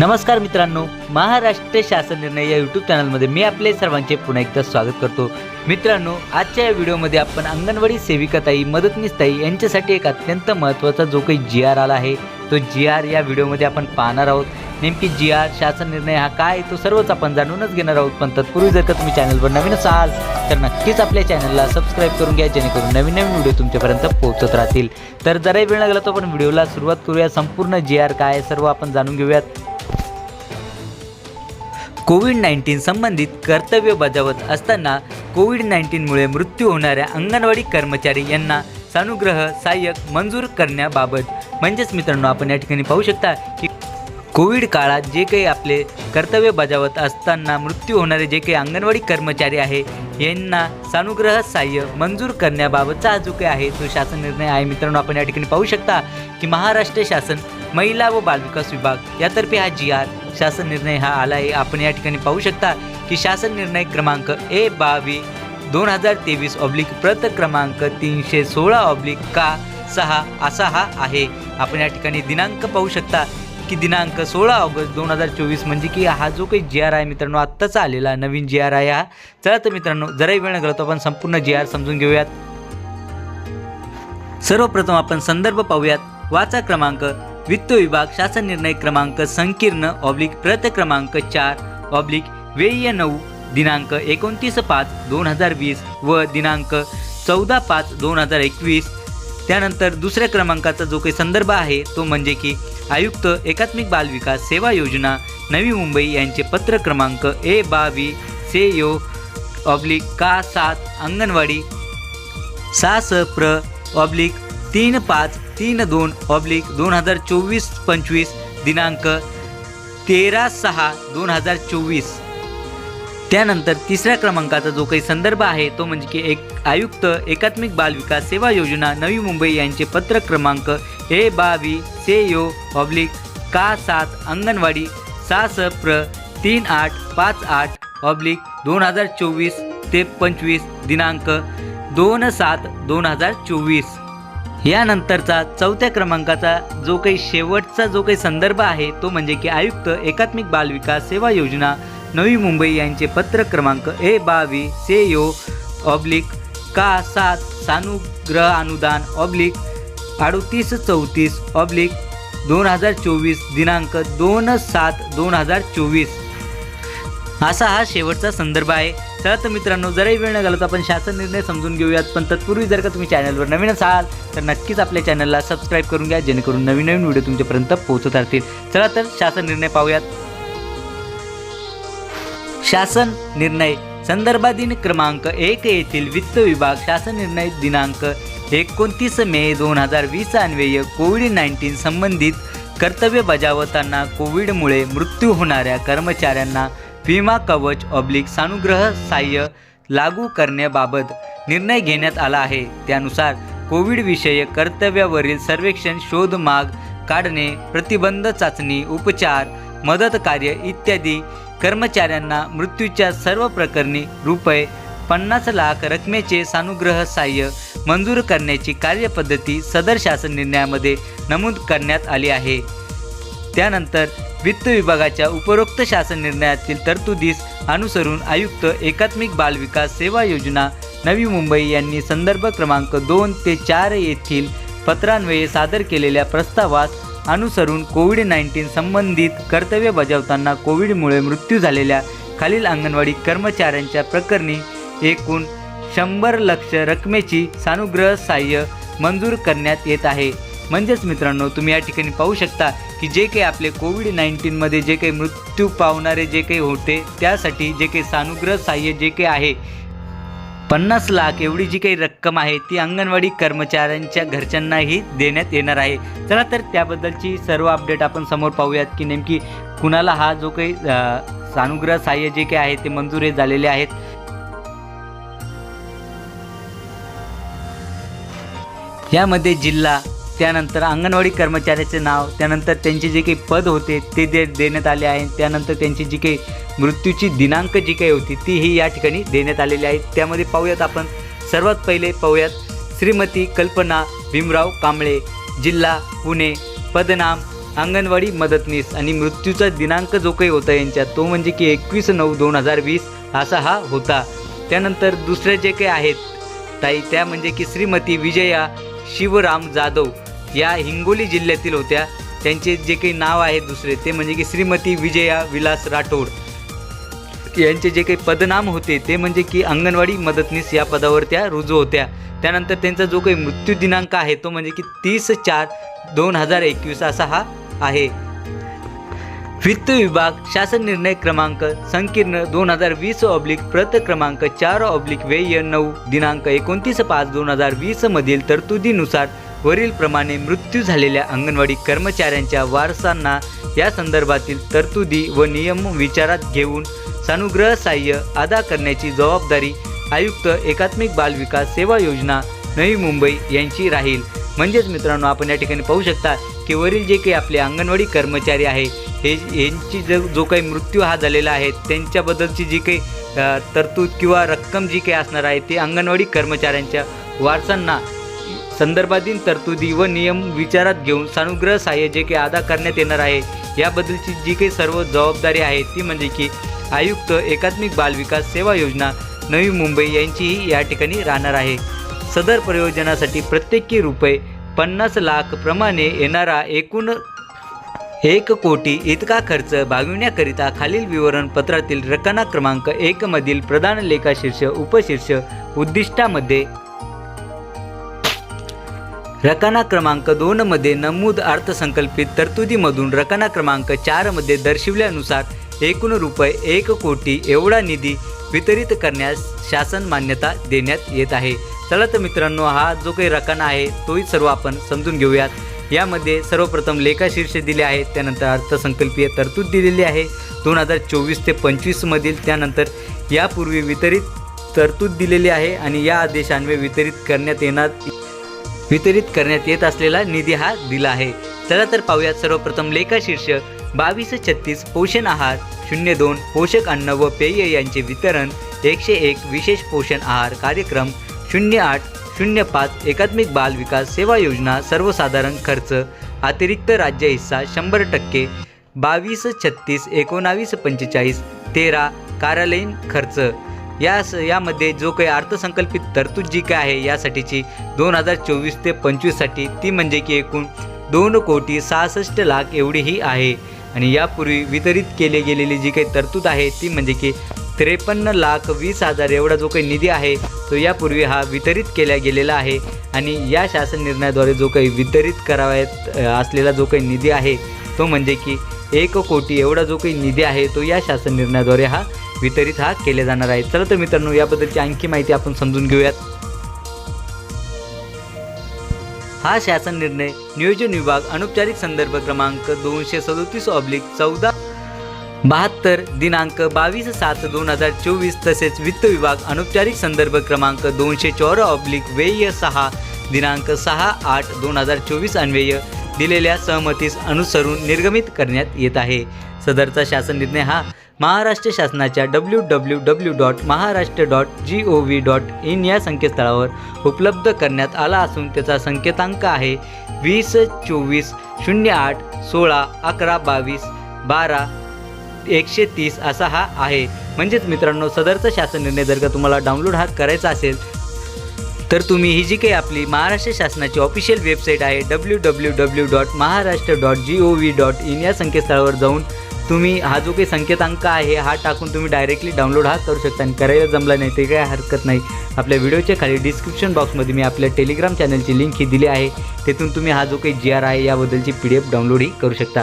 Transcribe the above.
नमस्कार मित्रांनो महाराष्ट्र शासन निर्णय या यूट्यूब चॅनलमध्ये मी आपले सर्वांचे पुन्हा एकदा स्वागत करतो. मित्रांनो आजच्या या व्हिडिओमध्ये आपण अंगणवाडी सेविकाताई मदतनीसताई यांच्यासाठी एक अत्यंत महत्त्वाचा जो काही जी आर आला आहे तो जी आर या व्हिडिओमध्ये आपण पाहणार आहोत. नेमकी जी आर शासन निर्णय हा काय तो सर्वच आपण जाणूनच घेणार आहोत. पण तत्पूर्वी जर का तुम्ही चॅनलवर नवीन असाल तर नक्कीच आपल्या चॅनलला सबस्क्राईब करून घ्या जेणेकरून नवीन नवीन व्हिडिओ तुमच्यापर्यंत पोहोचत राहतील. तर जराही वेळ लागला तर आपण व्हिडिओला सुरुवात करूया. संपूर्ण जी आर काय आहे सर्व आपण जाणून घेऊयात. कोविड नाईन्टीन संबंधित कर्तव्य बजावत असताना कोविड नाईन्टीनमुळे मृत्यू होणाऱ्या अंगणवाडी कर्मचारी यांना सानुग्रह सहाय्यक मंजूर करण्याबाबत म्हणजेच मित्रांनो आपण या ठिकाणी पाहू शकता की कोविड काळात जे काही आपले कर्तव्य बजावत असताना मृत्यू होणारे जे काही अंगणवाडी कर्मचारी आहे यांना सानुग्रह सहाय्य मंजूर करण्याबाबतचा जो काही आहे तो शासन निर्णय आहे. मित्रांनो आपण या ठिकाणी पाहू शकता की महाराष्ट्र शासन महिला व बालविकास विभाग यातर्फे हा जी आर शासन निर्णय हा आला आहे. आपण या ठिकाणी पाहू शकता की शासन निर्णय क्रमांक ए बावी दोन हजार तेवीस ऑब्लिक प्रत क्रमांक तीनशे सोळा ऑब्लिक का सहा असा हा आहे. आपण या ठिकाणी दिनांक पाहू शकता की दिनांक सोळा ऑगस्ट दोन हजार चोवीस म्हणजे की हा जो काही जी आर आहे मित्रांनो आत्ताचा आलेला नवीन जी आर आहे हा. चला तर मित्रांनो जराही वेळ न आपण संपूर्ण जी आर समजून घेऊयात. सर्वप्रथम आपण संदर्भ पाहूयात. वाचा क्रमांक वित्त विभाग शासन निर्णय क्रमांक संकीर्ण ऑब्लिक प्रत क्रमांक चार ऑब्लिक वेय नऊ दिनांक एकोणतीस पाच दोन हजार वीस व दिनांक चौदा पाच दोन हजार एकवीस. त्यानंतर दुसऱ्या क्रमांकाचा जो काही संदर्भ आहे तो म्हणजे की आयुक्त एकात्मिक बाल विकास सेवा योजना नवी मुंबई यांचे पत्र क्रमांक ए बावी से यो ऑब्लिक का सात अंगणवाडी सहा स प्र ऑब्लिक तीन पाच तीन दोन ऑब्लिक दोन हजार चोवीस पंचवीस दिनांक तेरा सहा दोन हजार चोवीस. त्यानंतर तिसऱ्या क्रमांकाचा जो काही संदर्भ आहे तो म्हणजे की एक आयुक्त एकात्मिक बाल विकास सेवा योजना नवी मुंबई यांचे पत्र क्रमांक ए बावी से यो ऑब्लिक का सात अंगणवाडी सहा स प्र तीन आठ पाच आठ ऑब्लिक दोन हजार चोवीस ते पंचवीस दिनांक दोन सात दोन हजार चोवीस. यानंतरचा चौथ्या क्रमांकाचा जो काही शेवटचा जो काही संदर्भ आहे तो म्हणजे की आयुक्त एकात्मिक बाल विकास सेवा योजना नवी मुंबई यांचे पत्र क्रमांक ए बावी से यो ऑब्लिक का सात सानुग्रह अनुदान ऑब्लिक अडतीस चौतीस ऑब्लिक दोन हजार चोवीस दिनांक दोन सात दोन हजार चोवीस. असा हा शेवटचा संदर्भ आहे. चला तर मित्रांनो जराही वेळ न घालत आपण शासन निर्णय समजून घेऊयात पण तत्पूर्वी जर का तुम्ही चॅनलवर नवीन असाल तर नक्कीच आपल्या चॅनलला सबस्क्राईब करून घ्या जेणेकरून नवीन नवीन व्हिडिओ तुमच्यापर्यंत पोहोचत राहतील. चला तर शासन निर्णय पाहूयात. शासन निर्णय संदर्भाधीन क्रमांक एक येथील वित्त विभाग शासन निर्णय दिनांक एकोणतीस मे दोन हजार वीस अन्वये कोविड नाईन्टीन संबंधित कर्तव्य बजावताना कोविडमुळे मृत्यू होणाऱ्या कर्मचाऱ्यांना विमा कवच ऑब्लिक सानुग्रह सहाय्य लागू करण्याबाबत निर्णय घेण्यात आला आहे. त्यानुसार कोविडविषयक कर्तव्यावरील सर्वेक्षण शोध माग काढणे प्रतिबंध चाचणी उपचार मदत कार्य इत्यादी कर्मचाऱ्यांना मृत्यूच्या सर्व प्रकरणी रुपये पन्नास लाख रकमेचे सानुग्रह सहाय्य मंजूर करण्याची कार्यपद्धती सदर शासन निर्णयामध्ये नमूद करण्यात आली आहे. त्यानंतर वित्त विभागाच्या उपरोक्त शासन निर्णयातील तरतुदीस अनुसरून आयुक्त एकात्मिक बाल विकास सेवा योजना नवी मुंबई यांनी संदर्भ क्रमांक दोन ते चार येथील पत्रान्वये सादर केलेल्या प्रस्तावास अनुसरून कोविड नाईन्टीन संबंधित कर्तव्य बजावताना कोविडमुळे मृत्यू झालेल्या खालील अंगणवाडी कर्मचाऱ्यांच्या प्रकरणी एकूण शंभर लक्ष रकमेची सानुग्रह सहाय्य मंजूर करण्यात येत आहे. म्हणजेच मित्रांनो तुम्ही या ठिकाणी पाहू शकता की जे काही आपले कोविड नाईन्टीनमध्ये जे काही मृत्यू पावणारे जे काही होते त्यासाठी जे काही सानुग्रह सहाय्य जे काही आहे पन्नास लाख एवढी जी काही रक्कम आहे ती अंगणवाडी कर्मचाऱ्यांच्या घरच्यांनाही देण्यात येणार आहे. चला तर त्याबद्दलची सर्व अपडेट आपण समोर पाहूयात की नेमकी कुणाला हा जो काही सानुग्रह सहाय्य जे काही आहे ते मंजूर हे झालेले आहेत. यामध्ये जिल्हा त्यानंतर अंगणवाडी कर्मचाऱ्याचे नाव त्यानंतर त्यांचे जे काही पद होते ते दे देण्यात आले आहे. त्यानंतर त्यांची जी काही मृत्यूची दिनांक जी काही होती ती ही या ठिकाणी देण्यात आलेली आहे. त्यामध्ये पाहूयात आपण सर्वात पहिले पाहूयात श्रीमती कल्पना भीमराव कांबळे जिल्हा पुणे पदनाम अंगणवाडी मदतनीस आणि मृत्यूचा दिनांक जो काही होता यांच्या तो म्हणजे की एकवीस नऊ दोन हजार वीस असा हा होता. त्यानंतर दुसरे जे काही आहेत ताई त्या म्हणजे की श्रीमती विजया शिवराम जाधव या हिंगोली जिल्ह्यातील होत्या. त्यांचे जे काही नाव आहे दुसरे ते म्हणजे की श्रीमती विजया विलास राठोड. यांचे जे काही पदनाम होते ते म्हणजे की अंगणवाडी मदतनीस या पदावर त्या रुजू होत्या. त्यानंतर त्यांचा जो काही मृत्यू दिनांक आहे तो म्हणजे की तीस चार दोन हजार एकवीस असा हा आहे. वित्त विभाग शासन निर्णय क्रमांक संकीर्ण दोन हजार वीस ऑब्लिक प्रत क्रमांक चार ऑब्लिक व्यय नऊ दिनांक एकोणतीस पाच दोन हजार वीसमधील तरतुदीनुसार वरीलप्रमाणे मृत्यू झालेल्या अंगणवाडी कर्मचाऱ्यांच्या वारसांना या संदर्भातील तरतुदी व नियम विचारात घेऊन सानुग्रह सहाय्य अदा करण्याची जबाबदारी आयुक्त एकात्मिक बाल विकास सेवा योजना नवी मुंबई यांची राहील. म्हणजेच मित्रांनो आपण या ठिकाणी पाहू शकता की वरील जे काही आपले अंगणवाडी कर्मचारी आहे हे यांची जो जो काही मृत्यू हा झालेला आहे त्यांच्याबद्दलची जी काही तरतूद किंवा रक्कम जी काही असणार आहे ती अंगणवाडी कर्मचाऱ्यांच्या वारसांना संदर्भातील तरतुदी व नियम विचारात घेऊन सानुग्रह सहाय्य जे काही अदा करण्यात येणार आहे याबद्दलची जी काही सर्व जबाबदारी आहे ती म्हणजे की आयुक्त एकात्मिक बालविकास सेवा योजना नवी मुंबई यांचीही या ठिकाणी राहणार आहे. सदर प्रयोजनासाठी प्रत्येकी रुपये पन्नास लाख प्रमाणे येणारा एकूण एक कोटी इतका खर्च भागविण्याकरिता खालील विवरणपत्रातील रकाना क्रमांक एक मधील प्रधान लेखाशीर्ष उपशीर्ष उद्दिष्टामध्ये रकाना क्रमांक दोनमध्ये नमूद अर्थसंकल्पित तरतुदीमधून रकाना क्रमांक चारमध्ये दर्शविल्यानुसार एकूण रुपये एक कोटी एवढा निधी वितरित करण्यास शासन मान्यता देण्यात येत आहे. चला तर मित्रांनो हा जो काही रकाना आहे तोही सर्व आपण समजून घेऊयात. यामध्ये सर्वप्रथम लेखाशीर्ष दिले आहेत त्यानंतर अर्थसंकल्पीय तरतूद दिलेली आहे. दोन हजार चोवीस ते पंचवीसमधील त्यानंतर यापूर्वी वितरित तरतूद दिलेली आहे आणि या आदेशान्वये वितरित करण्यात येणार वितरित करण्यात येत असलेला निधी हा दिला आहे. चला तर पाहूयात सर्वप्रथम लेखाशीर्ष बावीस छत्तीस पोषण आहार शून्य दोन पोषक अन्न व पेय यांचे वितरण एकशे एक विशेष पोषण आहार कार्यक्रम शून्य आठ शून्य पाच एकात्मिक बाल विकास सेवा योजना सर्वसाधारण खर्च अतिरिक्त राज्य हिस्सा शंभर टक्के बावीस छत्तीस एकोणावीस पंचेचाळीस तेरा कार्यालयीन खर्च. या स यामध्ये जो काही अर्थसंकल्पित तरतूद जी काय आहे यासाठीची दोन हजार चोवीस ते पंचवीससाठी ती म्हणजे की एकूण दोन कोटी सहासष्ट लाख एवढी ही आहे. आणि यापूर्वी वितरित केले गेलेली जी काही तरतूद आहे ती म्हणजे की त्रेपन्न लाख वीस हजार एवढा जो काही निधी आहे तो यापूर्वी हा वितरित केला गेलेला आहे. आणि या शासन निर्णयाद्वारे जो काही वितरित करावयात असलेला जो काही निधी आहे तो म्हणजे की एक कोटी एवढा जो काही निधी आहे तो या शासन निर्णयाद्वारे हा वितरित हा केला जाणार आहे. चला तर मित्रांनो याबद्दलची आणखी माहिती आपण समजून घेऊयात. हा शासन निर्णय नियोजन विभाग अनौपचारिक संदर्भ क्रमांक दोनशे सदोतीस ऑब्लिक चौदा बहात्तर दिनांक बावीस सात दोन हजार चोवीस तसेच वित्त विभाग अनौपचारिक संदर्भ क्रमांक दोनशे चौरा ऑब्लिक व्यय सहा दिनांक सहा आठ दोन हजार चोवीस अन्वय दिलेल्या सहमतीस अनुसरून निर्गमित करण्यात येत आहे. सदरचा शासन निर्णय हा महाराष्ट्र शासनाच्या W W W dot Maharashtra dot G O V dot in या संकेतस्थळावर उपलब्ध करण्यात आला असून त्याचा संकेतांक आहे वीस चोवीस शून्य आठ सोळा अकरा बावीस बारा एकशे तीस असा हा आहे. म्हणजेच मित्रांनो सदरचा शासन निर्णय जर का तुम्हाला डाउनलोड हा करायचा असेल तर तुम्ही ही जी काही आपली महाराष्ट्र शासनाची ऑफिशियल वेबसाईट आहे W W W dot Maharashtra dot G O V dot in या संकेतस्थळावर जाऊन तुम्ही हा जो काही संकेतांक आहे हा टाकून तुम्ही डायरेक्टली डाउनलोड हा करू शकता आणि करायला जमला नाही ते काय हरकत नाही. आपल्या व्हिडिओच्या खाली डिस्क्रिप्शन बॉक्समध्ये मी आपल्या टेलिग्राम चॅनलची लिंक ही दिली आहे. तिथून तुम्ही हा जो काही जी आर आहे याबद्दलची पी डी एफ डाउनलोडही करू शकता.